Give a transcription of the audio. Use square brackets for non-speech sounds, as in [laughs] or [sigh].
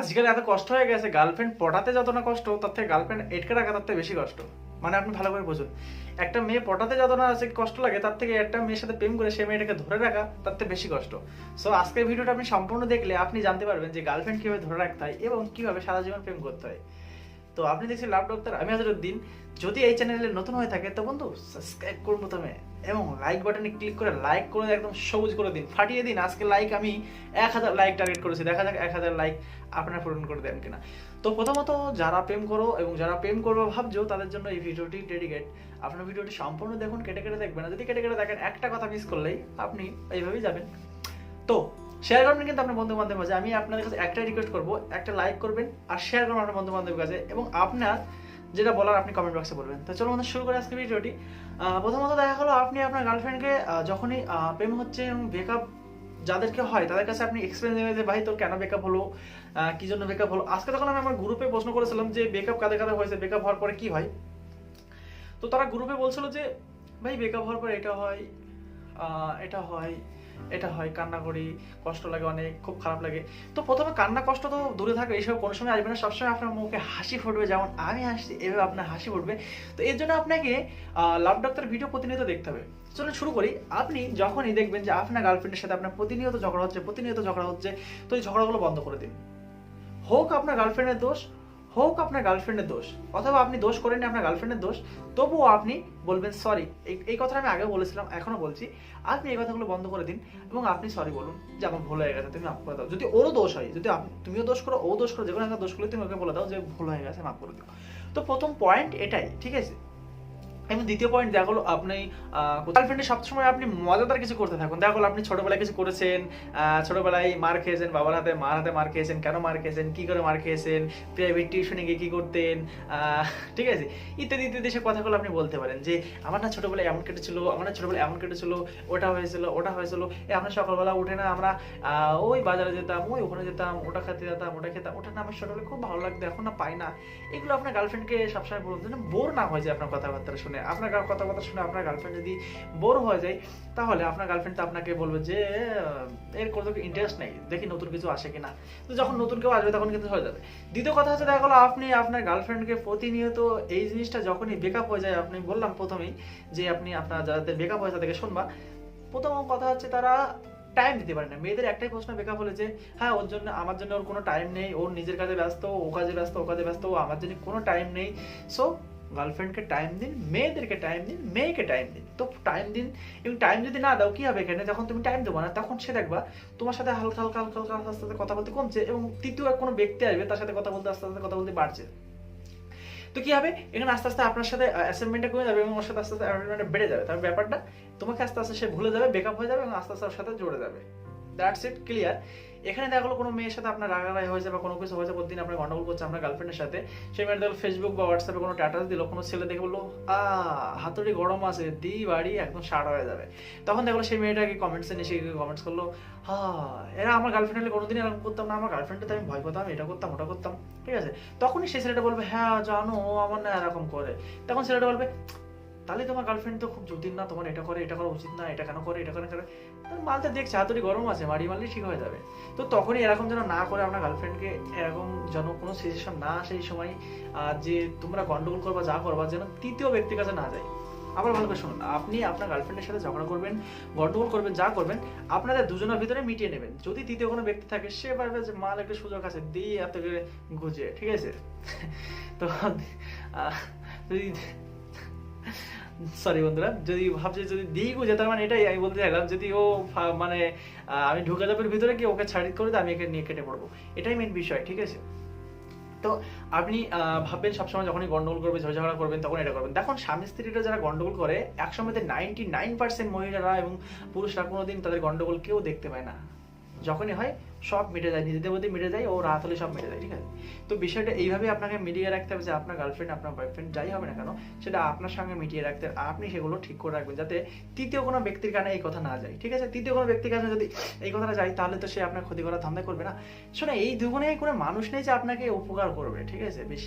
আজকাল এত কষ্ট হয়ে গেছে গার্লফ্রেন্ড পটাতে যত না কষ্ট, তার থেকে গার্লফ্রেন্ড এটকে রাখা তার থেকে বেশি কষ্ট। মানে আপনি ভালো করে বুঝুন। একটা মেয়ে পটাতে যত না কষ্ট লাগে, তার থেকে একটা মেয়ের সাথে প্রেম করে সে মেয়েটাকে ধরে রাখা তার থেকে বেশি কষ্ট। সো আজকের ভিডিওটা আপনি সম্পূর্ণ দেখলে আপনি জানতে পারবেন যে গার্লফ্রেন্ড কীভাবে ধরে রাখতে হয় এবং কীভাবে সারা জীবন প্রেম করতে হয়। তো আপনি দেখছেন লাভ ডক্টর আমি হাজার দিন যদি এই চ্যানেলে নতুন হয়ে থাকে, তো বন্ধু সাবস্ক্রাইব করুন প্রথমে এবং লাইক বাটনে ক্লিক করে লাইক করে একদম সবুজ করে দিন, ফাটিয়ে দিন। আজকে লাইক আমি এক হাজার লাইক টার্গেট করেছি, দেখা যাক এক হাজার লাইক আপনারা পূরণ করে দেন কিনা। তো প্রথমত যারা প্রেম করো এবং যারা প্রেম করব ভাবছ, তাদের জন্য এই ভিডিওটি ডেডিকেট আপনার ভিডিওটি সম্পূর্ণ দেখুন, কেটে কেটে দেখবেন। যদি কেটে কেটে দেখেন, একটা কথা মিস করলেই আপনি এইভাবেই যাবেন। তো শেয়ার করবেন কিন্তু আপনার বন্ধু বান্ধবের মাঝে। আমি আপনাদের কাছে একটাই রিকোয়েস্ট করব, একটা লাইক করবেন আর শেয়ার করবেন আপনার বন্ধু বান্ধবের কাছে এবং আপনার যেটা বলার আপনি কমেন্ট বক্সে বলবেন। তো চলো আমাদের শুরু করে আজকে ভিডিওটি। প্রথমত দেখা গেলো, আপনি আপনার গার্লফ্রেন্ডকে যখনই প্রেম হচ্ছে এবং ব্রেকআপ যাদেরকে হয়, তাদের কাছে আপনি এক্সপিরিয়েন্স নেবেন যে, ভাই, তোর কেন ব্রেকআপ হলো? কি জন্য ব্রেকআপ হলো? আজকে তখন আমি আমার গ্রুপে প্রশ্ন করেছিলাম যে ব্রেকআপ কাদের কাদের হয়েছে? ব্রেকআপ হওয়ার পরে কি হয়? তো তারা গ্রুপে বলছিল যে, ভাই ব্রেকআপ হওয়ার পরে এটা হয় এটা হয় এটা হয়, কান্না করি, কষ্ট লাগে অনেক, খুব খারাপ লাগে। তো প্রথমে কান্না, কষ্ট তো দূরে থাকে এইসব কোনো সময় আসবে না। সবসময় আপনার মুখে হাসি ফুটবে, যেমন আমি হাসি এভাবে আপনার হাসি ফুটবে। তো এর জন্য আপনাকে লাভ ডাক্তার ভিডিও প্রতিনিয়ত দেখতে হবে। চলুন শুরু করি। আপনি যখনই দেখবেন যে আপনার গার্লফ্রেন্ডের সাথে আপনার প্রতিনিয়ত ঝগড়া হচ্ছে, প্রতিনিয়ত ঝগড়া হচ্ছে, তো এই ঝগড়াগুলো বন্ধ করে দিন। হোক আপনার গার্লফ্রেন্ডের দোষ হোক আপনার গার্লফ্রেন্ডের দোষ, অথবা আপনি দোষ করেননি আপনার গার্লফ্রেন্ডের দোষ, তবুও আপনি বলবেন সরি এই কথাটা আমি আগেও বলেছিলাম, এখনও বলছি। আপনি এই কথাগুলো বন্ধ করে দিন এবং আপনি সরি বলুন, যে আমার ভুল হয়ে গেছে, তুমি মাফ করে দাও। যদি ওরও দোষ হয়, যদি তুমিও দোষ করো, ও দোষ করো, যে কোনো একটা দোষ করলে তুমি ওকে বলে দাও যে ভুল হয়ে গেছে, মাফ করে দিও। তো প্রথম পয়েন্ট এটাই, ঠিক আছে? এবং দ্বিতীয় পয়েন্ট দেখা গেলো আপনি গার্লফ্রেন্ডে সবসময় আপনি মজাদার কিছু করতে থাকুন। দেখা গেলো আপনি ছোটবেলায় কিছু করেছেন ছোটবেলায় মার খেয়েছেন, বাবার হাতে মার হাতে মার খেয়েছেন, কেন মার খেয়েছেন, কি করে মার খেয়েছেন প্রাইভেট টিউশনে গিয়ে কি করতেন ঠিক আছে? ইত্যাদি ইত্যাদি সে কথাগুলো আপনি বলতে পারেন যে, আমার না ছোটবেলায় এমন কেটেছিল, আমার না ছোটবেলায় এমন কেটেছিল, ওটা হয়েছিল ওটা হয়েছিল, এ আমরা সকালবেলা উঠে না আমরা ওই বাজারে যেতাম, ওই ওখানে যেতাম, ওটা খেতে যেতাম, ওটা খেতাম, ওটা না আমার ছোটবেলায় খুব ভালো লাগতো, এখন না পাই না। এগুলো আপনার গার্লফ্রেন্ডকে সবসময় বলুন, যেন বোর না হয়ে যায় আপনার কথাবার্তা শুনে। আপনার গা- কথাবার্তা শুনে আপনার গার্লফ্রেন্ড যদি বোর হয়ে যায়, তাহলে আপনার গার্লফ্রেন্ড তো আপনাকে বলবে যে এর কোনো ইন্টারেস্ট নেই, দেখি নতুন কিছু আসে কিনা। তো যখন নতুন কেউ আসবে, তখন কিন্তু হয়ে যাবে। দ্বিতীয় কথা হচ্ছে, দেখা গেলো আপনি আপনার গার্লফ্রেন্ডকে প্রতিনিয়ত এই জিনিসটা যখনই বেকআপ হয়ে যায়, আপনি বললাম প্রথমেই যে, আপনি আপনার যাদের বেকআপ হয়ে তাদেরকে শুনবা। প্রথম কথা হচ্ছে, তারা টাইম দিতে পারে না। মেয়েদের একটাই প্রশ্ন বেকআপ হলে যে হ্যাঁ ওর জন্য, আমার জন্য ওর কোনো টাইম নেই, ওর নিজের কাজে ব্যস্ত, ও কাজে ব্যস্ত, ও কাজে ব্যস্ত, ও আমার জন্য কোনো টাইম নেই। সো গার্লফ্রেন্ডকে টাইম দিন মেয়েদেরকে টাইম দিন মেয়েকে টাইম দিন তো টাইম দিন এবং টাইম যদি না দাও, কি হবে এখানে? যখন তুমি টাইম দেবো না, তখন সে দেখবা তোমার সাথে হালকা হালকা হালকা হালকা আস্তে আস্তে কথা বলতে কমছে, এবং তৃতীয় কোনো ব্যক্তি আসবে, তার সাথে কথা বলতে, আস্তে আস্তে কথা বলতে বাড়ছে। তো কি হবে? এখানে আস্তে আস্তে আপনার সাথে অ্যাসাইনমেন্টটা কমে যাবে, এবং ওর সাথে আস্তে আস্তে অ্যাসাইনমেন্টটা বেড়ে যাবে। তার ব্যাপারটা, তোমাকে আস্তে আস্তে সে ভুলে যাবে বেকআপ হয়ে যাবে, এবং আস্তে আস্তে ওর সাথে জুড়ে যাবে। দ্যাটস ইট ক্লিয়ার এখানে দেখা গেলো কোনো মেয়ের সাথে আপনার রাগারাই হয়েছে বা কোনো কিছু হয়েছে, প্রতিদিন আপনার গন্ডগোল করছে আপনার গার্লফ্রেন্ডের সাথে। সেই মেয়ের দেখল ফেসবুক বা হোয়াটসঅ্যাপে কোনো স্ট্যাটাস দিল, কোনো ছেলে দেখে বলল, আ, হাতুড়ি গরম আছে, দি বাড়ি একদম শার্ট হয়ে যাবে। তখন দেখল সেই মেয়েটাকে কমেন্টসে এসে কমেন্টস করল, হা, এরা আমার গার্লফ্রেন্ড হলে কোনোদিন এরকম করতাম না, আমার গার্লফ্রেন্ডে আমি ভয় পেতাম এটা করতাম, ওটা করতাম। ঠিক আছে? তখনই সেই ছেলেটা বলবে হ্যাঁ জানো, ও আমার না এরকম করে। তখন ছেলেটা বলবে তাহলে তোমার গার্লফ্রেন্ড তো খুব জটিল না তোমার এটা করে এটা করা উচিত না এটা কেন করে এটা কেন করে? মালটা দেখছে হাতুড়ি গরম আছে মারি মারলে ঠিক হয়ে যাবে। তো তখনই এরকম যেন না করে আপনার গার্লফ্রেন্ডকে এরকম যেন কোনো সিচুয়েশন না সেই সময় আহ, যে তোমরা গন্ডগোল করবা যা করবা যেন তৃতীয় ব্যক্তির কাছে না যায় আবার ভালো করে শুনুন আপনি আপনার গার্লফ্রেন্ডের সাথে ঝগড়া করবেন গন্ডগোল করবেন যা করবেন আপনাদের দুজনের ভিতরে মিটিয়ে নেবেন। যদি তৃতীয় কোনো ব্যক্তি থাকে সে পারবে যে মাল একটা সুযোগ আছে দিয়ে এত করে গুজে ঠিক আছে? [laughs] তো সরি বন্ধুরা, যদি ভাবছে, যদি দিই গুজে তার মানে এটাই আমি বলতে চাইলাম, যদি ও মানে আমি ঢুকে যাবে ভিতরে কি ওকে ছাড়ি করে আমি একে নিয়ে কেটে পড়ব। এটাই মেন বিষয়, ঠিক আছে? তো আপনি ভাববেন সবসময় যখনই গন্ডগোল করবে, ঝগড়া করবেন, তখন এটা করবেন। দেখুন, স্বামী স্ত্রীরা যারা গন্ডগোল করে একসময় নাইনটি নাইন পার্সেন্ট মহিলারা এবং পুরুষরা কোনোদিন তাদের গন্ডগোল কেউ দেখতে পায় না। যখনই হয় সব মিটে যায়, নিজেদের মধ্যে মিটে যায়, ও রাত হলে সব মিটে যায়, ঠিক আছে? তো বিষয়টা এইভাবে আপনাকে মিটিয়ে রাখতে হবে যে আপনার গার্লফ্রেন্ড আপনার বয়ফ্রেন্ড যাই হবে না কেন, সেটা আপনার সঙ্গে মিটিয়ে রাখতে আপনি সেগুলো ঠিক করে রাখবেন যাতে তৃতীয় কোনো ব্যক্তির কানে এই কথা না যায়, ঠিক আছে? তৃতীয় কোনো ব্যক্তির কাছে যদি এই কথাটা যায়, তাহলে তো সে আপনার ক্ষতি করার ধান্দা করবে না। শোনো এই দুগুণে কোনো মানুষ নেই যে আপনাকে উপকার করবে, ঠিক আছে? বেশি